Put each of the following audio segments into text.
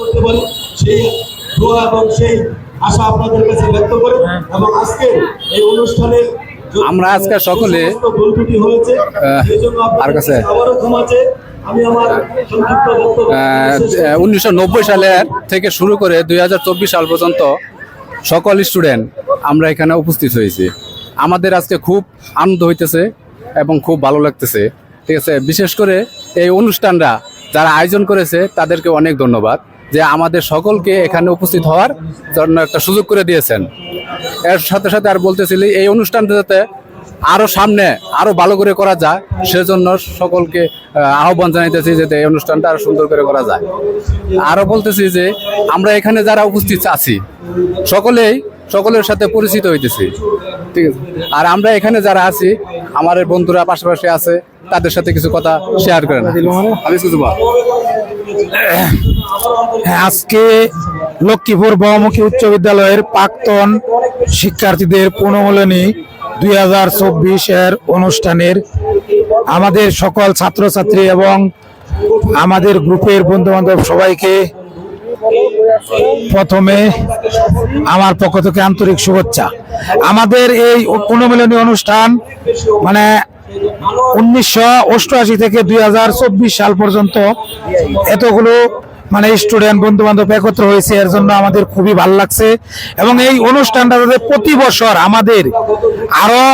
করতে পারি সেই দোয়া এবং সেই আশা আপনাদের কাছে ব্যক্ত করে এবং আজকে এই অনুষ্ঠানে আমরা আজকে সকলে, আর কাছে। উনিশশো নব্বই সালের থেকে শুরু করে দুই হাজার চব্বিশ সাল পর্যন্ত সকল স্টুডেন্ট আমরা এখানে উপস্থিত হয়েছি। আমাদের আজকে খুব আনন্দ হইতেছে এবং খুব ভালো লাগতেছে। ঠিক আছে? বিশেষ করে এই অনুষ্ঠানটা যারা আয়োজন করেছে তাদেরকে অনেক ধন্যবাদ। যে আমাদের সকলকে এখানে উপস্থিত হওয়ার জন্য একটা সুযোগ করে দিয়েছেন। এর সাথে সাথে আর বলতেছিলি, এই অনুষ্ঠানটা যাতে আরও সামনে আরও ভালো করে করা যায়, সেজন্য সকলকে আহ্বান জানাইতেছি যাতে এই অনুষ্ঠানটা আরও সুন্দর করে করা যায়। আরও বলতেছি যে, আমরা এখানে যারা উপস্থিত আছি, সকলেই, সকলের সাথে পরিচিত হইতেছি। ঠিক আছে? আর আমরা এখানে যারা আছি আমার বন্ধুরা পাশাপাশি আছে, তাদের সাথে কিছু কথা শেয়ার করে না আমি কিছু আজকে লক্ষ্মীপুর বহুমুখী উচ্চ বিদ্যালয়ের প্রাক্তন শিক্ষার্থীদের পুনর্মূলনী দুই হাজার চব্বিশ এর অনুষ্ঠানের আমাদের সকল ছাত্রছাত্রী এবং আমাদের গ্রুপের বন্ধু বান্ধব সবাইকে প্রথমে আমার পক্ষ থেকে আন্তরিক শুভেচ্ছা। আমাদের এই পুনর্মিলনী অনুষ্ঠান মানে উনিশশো অষ্টআশি থেকে দুই হাজার চব্বিশ সাল পর্যন্ত এতগুলো মানে স্টুডেন্ট বন্ধু বান্ধব একত্র হয়েছে। এর জন্য আমাদের খুবই ভালো লাগছে। এবং এই অনুষ্ঠানটা প্রতি বছর আমাদের আরও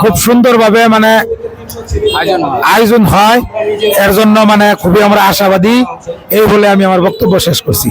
খুব সুন্দরভাবে মানে আয়োজন হয়। এর জন্য মানে খুবই আমরা আশাবাদী। এই বলে আমি আমার বক্তব্য শেষ করছি।